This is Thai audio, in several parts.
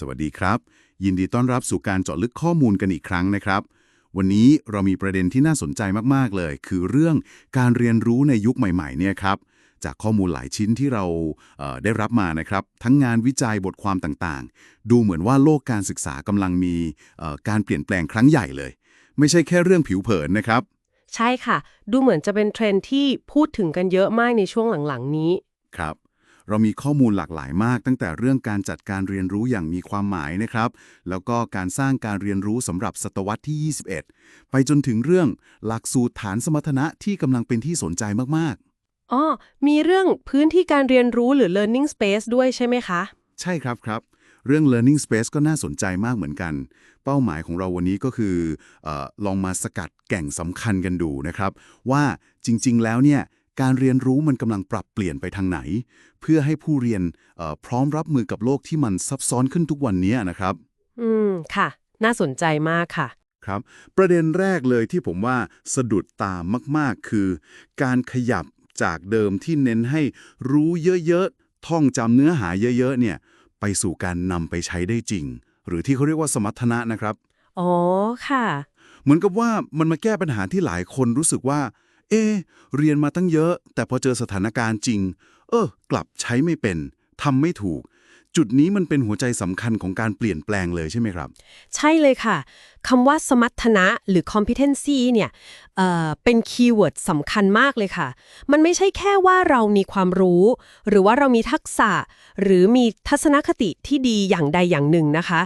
สวัสดีครับ ยินดีต้อนรับสู่การเจาะลึกข้อมูลกันอีกครั้งนะครับ วันนี้เรามีประเด็นที่น่าสนใจมาก ๆ เลย คือเรื่องการเรียนรู้ในยุคใหม่ ๆ เนี่ยครับ จากข้อมูลหลายชิ้นที่เราเอ่อได้รับมานะครับ ทั้งงานวิจัยบทความต่างๆ ดูเหมือนว่าโลกการศึกษากำลังมีเอ่อการเปลี่ยนแปลงครั้งใหญ่เลย ไม่ใช่แค่เรื่องผิวเผินนะครับ ใช่ค่ะ ดูเหมือนจะเป็นเทรนด์ที่พูดถึงกันเยอะมากในช่วงหลังๆนี้ ครับ เรามีข้อมูลหลากหลายมาก ตั้งแต่เรื่องการจัดการเรียนรู้อย่างมีความหมายนะครับ แล้วก็การสร้างการเรียนรู้สำหรับศตวรรษที่ 21 ไปจนถึงเรื่องหลักสูตรฐานสมรรถนะที่กำลังเป็นที่สนใจมากอ๋อมีเรื่องพื้นที่การเรียนรู้หรือ learning space ด้วยใช่ไหมคะๆใช่ครับครับเรื่อง learning space ก็น่าสนใจมากเหมือนกัน เป้าหมายของเราวันนี้ก็คือเออลองมาสกัดแก่งสำคัญกันดูนะครับ ว่าจริง ๆ แล้วเนี่ย การเรียนรู้มันกำลังปรับเปลี่ยนไปทางไหน เพื่อให้ผู้เรียนเอ่อพร้อมรับมือกับโลกที่มันซับซ้อนขึ้นทุกวันนี้นะครับ อืม ค่ะ น่าสนใจมากค่ะ ครับ ประเด็นแรกเลยที่ผมว่าสะดุดตามาก ๆ คือ การขยับจากเดิมที่เน้นให้รู้เยอะ ๆ ท่องจำเนื้อหาเยอะ ๆ เนี่ย ไปสู่การนำไปใช้ได้จริง หรือที่เขาเรียกว่าสมรรถนะนะครับ อ๋อ ค่ะ เหมือนกับว่ามันมาแก้ปัญหาที่หลายคนรู้สึกว่า เอ เรียนมาตั้งเยอะ แต่พอเจอสถานการณ์จริง เออ กลับใช้ไม่เป็นทำไม่ถูก จุดนี้มันเป็นหัวใจสำคัญของการเปลี่ยนแปลงเลยใช่ไหมครับ ใช่เลยค่ะคำว่าสมรรถนะหรือ competency เนี่ยเอ่อเป็นคีย์เวิร์ดสำคัญมากเลยค่ะ มันไม่ใช่แค่ว่าเรามีความรู้ หรือว่าเรามีทักษะ หรือมีทัศนคติที่ดีอย่างใดอย่างหนึ่งนะคะ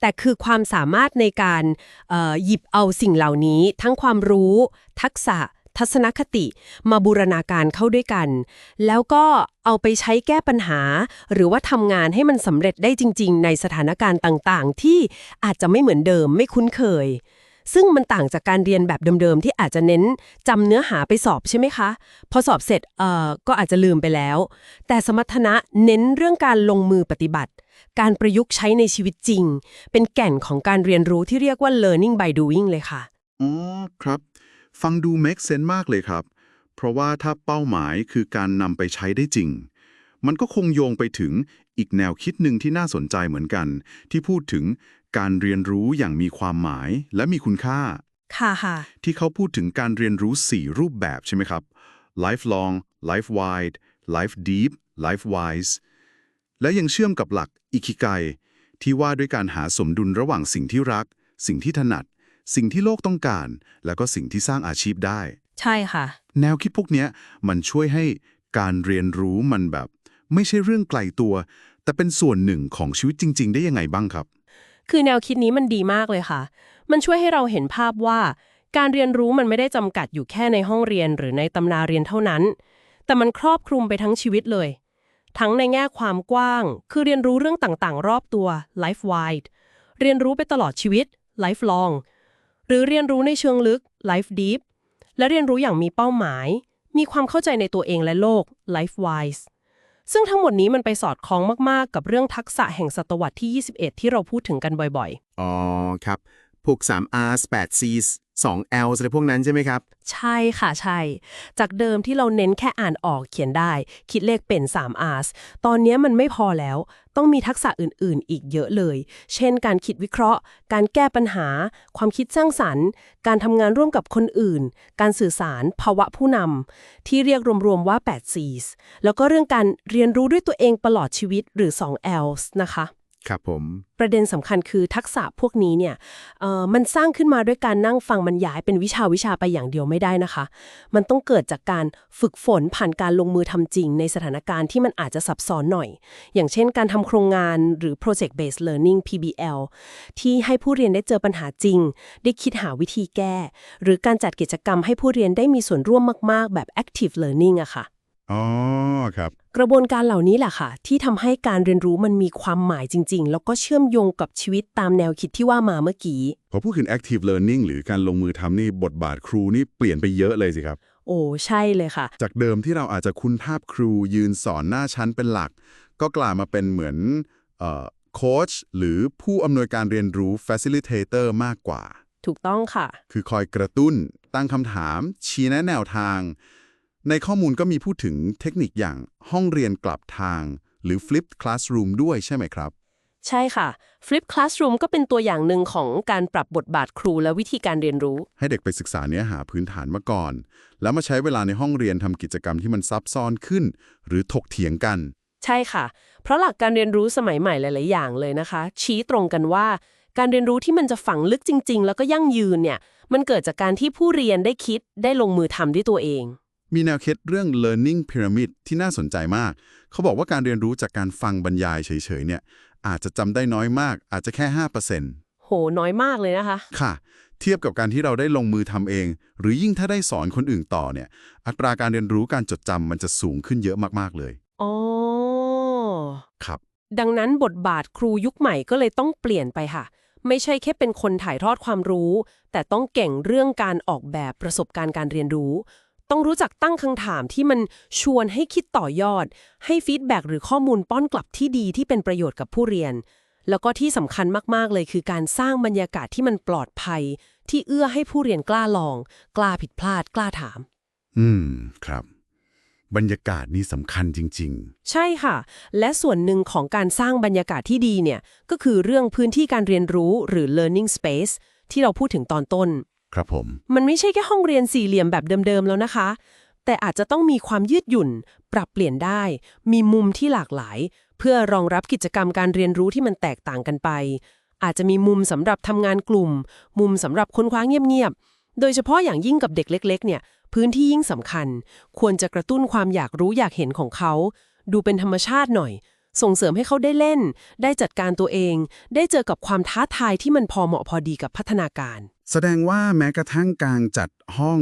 แต่คือความสามารถในการเอ่อหยิบเอาสิ่งเหล่านี้ ทั้งความรู้ ทักษะ ทัศนคติ มาบูรณาการเข้าด้วยกัน แล้วก็เอาไปใช้แก้ปัญหา หรือว่าทำงานให้มันสำเร็จได้จริง ๆ ในสถานการณ์ต่างๆ ที่อาจจะไม่เหมือนเดิมไม่คุ้นเคย ซึ่งมันต่างจากการเรียนแบบเดิมๆ ที่อาจจะเน้นจำเนื้อหาไปสอบใช่ไหมคะ พอสอบเสร็จเอ่อก็อาจจะลืมไปแล้ว แต่สมรรถนะเน้นเรื่องการลงมือปฏิบัติ การประยุกต์ใช้ในชีวิตจริง เป็นแก่นของการเรียนรู้ที่เรียกว่า learning by doing เลยค่ะอ๋อครับ ฟังดู make sense มากเลยครับ เพราะว่าถ้าเป้าหมายคือการนำไปใช้ได้จริง มันก็คงโยงไปถึงอีกแนวคิดหนึ่งที่น่าสนใจเหมือนกัน ที่พูดถึงการเรียนรู้อย่างมีความหมายและมีคุณค่า ค่ะค่ะ ที่เขาพูดถึงการเรียนรู้ 4 รูปแบบใช่ไหมครับ lifelong life wide life deep life wise และยังเชื่อมกับหลักอิคิไกที่ว่าด้วยการหาสมดุลระหว่างสิ่งที่รัก สิ่งที่ถนัด สิ่งที่โลกต้องการ แล้วก็สิ่งที่สร้างอาชีพได้ ใช่ค่ะ แนวคิดพวกเนี้ยมันช่วยให้การเรียนรู้มันแบบ ไม่ใช่เรื่องไกลตัว แต่เป็นส่วนหนึ่งของชีวิตจริง ๆ ได้ยังไงบ้างครับ คือแนวคิดนี้มันดีมากเลยค่ะ มันช่วยให้เราเห็นภาพว่า การเรียนรู้มันไม่ได้จำกัดอยู่แค่ในห้องเรียนหรือในตำราเรียนเท่านั้น แต่มันครอบคลุมไปทั้งชีวิตเลย ทั้งในแง่ความกว้าง คือเรียนรู้เรื่องต่างๆ รอบตัว life wide เรียนรู้ไปตลอดชีวิต life long หรือเรียนรู้ในเชิงลึก life deep และเรียนรู้อย่างมีเป้าหมาย มีความเข้าใจในตัวเองและโลก life wise ซึ่งทั้งหมดนี้มันไปสอดคล้องมาก ๆ กับเรื่องทักษะแห่งศตวรรษที่ 21 ที่เราพูดถึงกันบ่อย ๆ อ๋อ ครับ พวก 3Rs 2 L อะไรพวกนั้นใช่ไหมครับ ใช่ค่ะใช่ จากเดิมที่เราเน้นแค่อ่านออกเขียนได้ คิดเลขเป็น 3 R ตอนนี้มันไม่พอแล้ว ต้องมีทักษะอื่นๆ อีกเยอะเลย เช่น การคิดวิเคราะห์ การแก้ปัญหา ความคิดสร้างสรรค์ การทำงานร่วมกับคนอื่น การสื่อสาร ภาวะผู้นำที่เรียกรวมๆว่า8 Cs แล้วก็เรื่องการเรียนรู้ด้วยตัวเองตลอดชีวิตหรือ 2 Ls นะคะ ครับผม ประเด็นสำคัญคือทักษะพวกนี้เนี่ยเอ่อมันสร้างขึ้นมาด้วยการนั่งฟังบรรยายเป็นวิชาวิชาไปอย่างเดียวไม่ได้นะคะ มันต้องเกิดจากการฝึกฝนผ่านการลงมือทำจริง ในสถานการณ์ที่มันอาจจะซับซ้อนหน่อย อย่างเช่นการทำโครงงานหรือ project based learning PBL ที่ให้ผู้เรียนได้เจอปัญหาจริง ได้คิดหาวิธีแก้ หรือการจัดกิจกรรมให้ผู้เรียนได้มีส่วนร่วมมาก ๆ แบบ active learning อะค่ะอ๋อครับ กระบวนการเหล่านี้แหละค่ะ ที่ทำให้การเรียนรู้มันมีความหมายจริง ๆ แล้วก็เชื่อมโยงกับชีวิตตามแนวคิดที่ว่ามาเมื่อกี้ พอพูดถึง active learning หรือการลงมือทำนี่บทบาทครูนี่เปลี่ยนไปเยอะเลยสิครับ โอ้ ใช่เลยค่ะ จากเดิมที่เราอาจจะคุ้นภาพครูยืนสอนหน้าชั้นเป็นหลัก ก็กลายมาเป็นเหมือนโค้ชหรือผู้อำนวยการเรียนรู้ facilitator มากกว่า ถูกต้องค่ะ คือคอยกระตุ้น ตั้งคำถาม ชี้แนะแนวทาง ในข้อมูลก็มีพูดถึงเทคนิคอย่างห้องเรียนกลับทาง หรือ flipped classroom ด้วยใช่ไหมครับ ใช่ค่ะ Flip Classroom ก็เป็นตัวอย่างหนึ่งของการปรับบทบาทครูและวิธีการเรียนรู้ ให้เด็กไปศึกษาเนื้อหาพื้นฐานมาก่อน แล้วมาใช้เวลาในห้องเรียนทำกิจกรรมที่มันซับซ้อนขึ้น หรือถกเถียงกัน ใช่ค่ะ เพราะหลักการเรียนรู้สมัยใหม่หลาย ๆ อย่างเลยนะคะ ชี้ตรงกันว่า การเรียนรู้ที่มันจะฝังลึกจริง ๆ แล้วก็ยั่งยืนเนี่ย มันเกิดจากการที่ผู้เรียนได้คิดได้ลงมือทำด้วยตัวเอง มีแนวคิดเรื่อง learning pyramid ที่น่าสนใจมาก เขาบอกว่าการเรียนรู้จากการฟังบรรยายเฉยๆเนี่ยอาจจะจำได้น้อยมาก อาจจะแค่ 5%โห น้อยมากเลยนะคะ ค่ะ เทียบกับการที่เราได้ลงมือทำเอง หรือยิ่งถ้าได้สอนคนอื่นต่อเนี่ย อัตราการเรียนรู้การจดจำมันจะสูงขึ้นเยอะมากๆเลยอ๋อครับ ดังนั้นบทบาทครูยุคใหม่ก็เลยต้องเปลี่ยนไปค่ะ ไม่ใช่แค่เป็นคนถ่ายทอดความรู้ แต่ต้องเก่งเรื่องการออกแบบประสบการณ์การเรียนรู้ ต้องรู้จักตั้งคำถามที่มันชวนให้คิดต่อยอด ให้ฟีดแบ็กหรือข้อมูลป้อนกลับที่ดีที่เป็นประโยชน์กับผู้เรียน แล้วก็ที่สำคัญมากๆเลยคือการสร้างบรรยากาศที่มันปลอดภัย ที่เอื้อให้ผู้เรียนกล้าลอง กล้าผิดพลาด กล้าถาม อืมครับ บรรยากาศนี่สำคัญจริง ใช่ค่ะ และส่วนหนึ่งของการสร้างบรรยากาศที่ดีเนี่ยก็คือเรื่องพื้นที่การเรียนรู้หรือ learning space ที่เราพูดถึงตอนต้นๆ ครับผม มันไม่ใช่แค่ห้องเรียนสี่เหลี่ยมแบบเดิมๆแล้วนะคะ แต่อาจจะต้องมีความยืดหยุ่น ปรับเปลี่ยนได้ มีมุมที่หลากหลาย เพื่อรองรับกิจกรรมการเรียนรู้ที่มันแตกต่างกันไป อาจจะมีมุมสำหรับทำงานกลุ่ม มุมสำหรับค้นคว้าเงียบๆ โดยเฉพาะอย่างยิ่งกับเด็กเล็ก ๆ เนี่ย พื้นที่ยิ่งสำคัญ ควรจะกระตุ้นความอยากรู้อยากเห็นของเขา ดูเป็นธรรมชาติหน่อย ส่งเสริมให้เขาได้เล่น ได้จัดการตัวเอง ได้เจอกับความท้าทายที่มันพอเหมาะพอดีกับพัฒนาการ แสดงว่าแม้กระทั่งการจัดห้อง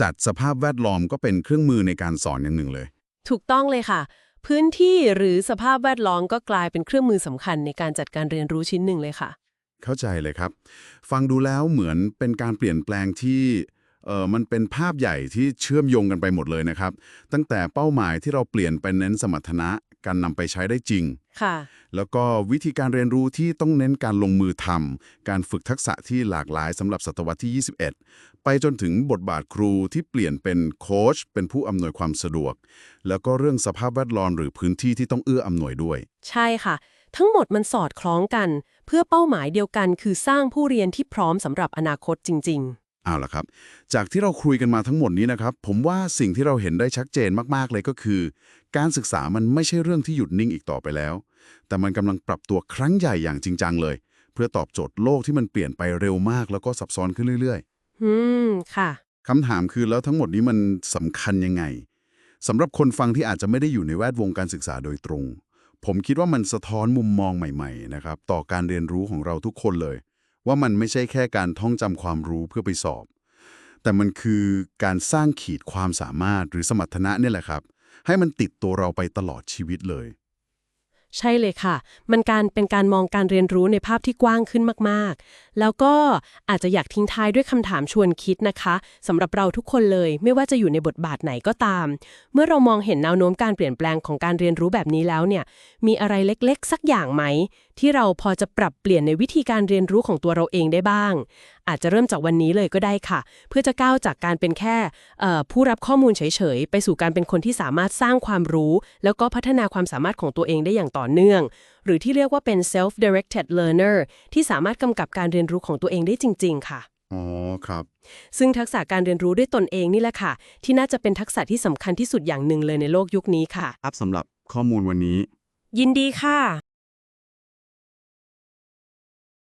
จัดสภาพแวดล้อมก็เป็นเครื่องมือในการสอนอย่างหนึ่งเลย ถูกต้องเลยค่ะ พื้นที่หรือสภาพแวดล้อมก็กลายเป็นเครื่องมือสำคัญในการจัดการเรียนรู้ชิ้นหนึ่งเลยค่ะ เข้าใจเลยครับ ฟังดูแล้วเหมือนเป็นการเปลี่ยนแปลงที่เออมันเป็นภาพใหญ่ที่เชื่อมโยงกันไปหมดเลยนะครับ ตั้งแต่เป้าหมายที่เราเปลี่ยนไปเน้นสมรรถนะ การนำไปใช้ได้จริง ค่ะ แล้วก็วิธีการเรียนรู้ที่ต้องเน้นการลงมือทำการฝึกทักษะที่หลากหลายสำหรับศตวรรษที่ 21 ไปจนถึงบทบาทครูที่เปลี่ยนเป็นโค้ชเป็นผู้อำนวยความสะดวก แล้วก็เรื่องสภาพแวดล้อมหรือพื้นที่ที่ต้องเอื้ออำนวยด้วย ใช่ค่ะ ทั้งหมดมันสอดคล้องกัน เพื่อเป้าหมายเดียวกัน คือสร้างผู้เรียนที่พร้อมสำหรับอนาคตจริง เอาล่ะครับ จากที่เราคุยกันมาทั้งหมดนี้นะครับ ผมว่าสิ่งที่เราเห็นได้ชัดเจนมากๆเลยก็คือ การศึกษามันไม่ใช่เรื่องที่หยุดนิ่งอีกต่อไปแล้ว แต่มันกำลังปรับตัวครั้งใหญ่อย่างจริงจังเลย เพื่อตอบโจทย์โลกที่มันเปลี่ยนไปเร็วมากแล้วก็ซับซ้อนขึ้นเรื่อยๆ อืม ค่ะๆคำถามคือแล้วทั้งหมดนี้มันสำคัญยังไงสำหรับคนฟังที่อาจจะไม่ได้อยู่ในแวดวงการศึกษาโดยตรง ผมคิดว่ามันสะท้อนมุมมองใหม่ ๆ นะครับ ต่อการเรียนรู้ของเราทุกคนเลย ว่ามันไม่ใช่แค่การท่องจำความรู้เพื่อไปสอบ แต่มันคือการสร้างขีดความสามารถหรือสมรรถนะเนี่ยแหละครับ ให้มันติดตัวเราไปตลอดชีวิตเลย ใช่เลยค่ะ มันการเป็นการมองการเรียนรู้ในภาพที่กว้างขึ้นมากๆ แล้วก็อาจจะอยากทิ้งท้ายด้วยคำถามชวนคิดนะคะสำหรับเราทุกคนเลย ไม่ว่าจะอยู่ในบทบาทไหนก็ตาม เมื่อเรามองเห็นแนวโน้มการเปลี่ยนแปลงของการเรียนรู้แบบนี้แล้วเนี่ย มีอะไรเล็กๆ สักอย่างไหม ที่เราพอจะปรับเปลี่ยนในวิธีการเรียนรู้ของตัวเราเองได้บ้างอาจจะเริ่มจากวันนี้เลยก็ได้ค่ะ เพื่อจะก้าวจากการเป็นแค่เอ่อผู้รับข้อมูลเฉยๆ ไปสู่การเป็นคนที่สามารถสร้างความรู้ แล้วก็พัฒนาความสามารถของตัวเองได้อย่างต่อเนื่อง หรือที่เรียกว่าเป็น self-directed learner ที่สามารถกำกับการเรียนรู้ของตัวเองได้จริง ๆ ค่ะอ๋อครับซึ่งทักษะการเรียนรู้ด้วยตนเองนี่แหละค่ะ ที่น่าจะเป็นทักษะที่สำคัญที่สุดอย่างหนึ่งเลยในโลกยุคนี้ค่ะ ครับสำหรับข้อมูลวันนี้ ยินดีค่ะ